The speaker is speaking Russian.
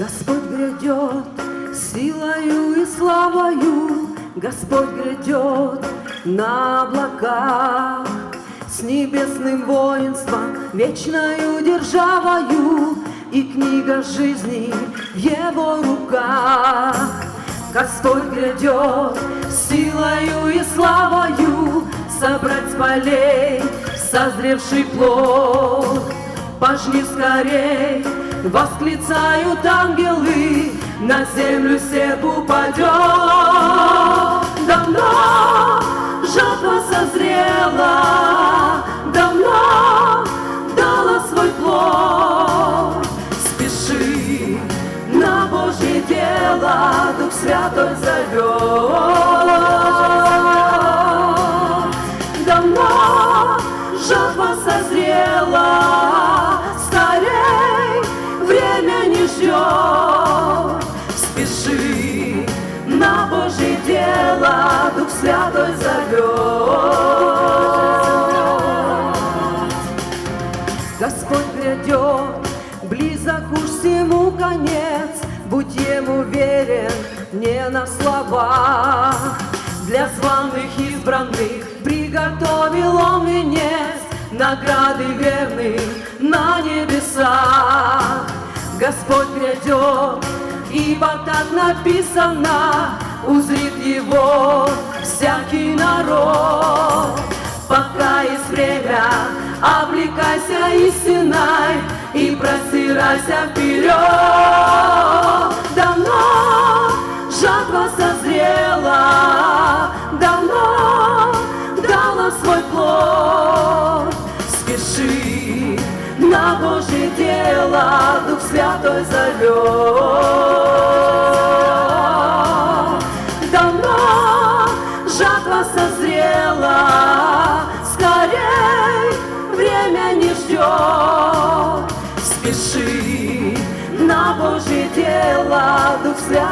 Господь грядет силою и славою, Господь грядет на облаках с небесным воинством, вечною державою и книга жизни в его руках. Господь грядет силою и славою собрать с полей созревший плод. Пожни скорей, восклицают ангелы, на землю серп упадет. Давно жатва созрела, давно дала свой плод. Спеши на Божье дело, Дух Святой зовет. Святой зовет. Господь грядет, близок уж всему конец, Будь ему верен не на словах. Для званых избранных приготовил он венец, Награды верных на небесах. Господь грядет, ибо так написано, Узрит его всякий народ. Пока есть время, облекайся истиной и простирайся вперед. Давно жатва созрела, давно дала свой плод. Спеши на Божье дело, Дух Святой зовет. Созрела, скорей время не ждет. Спеши на Божье дело, Дух Святой.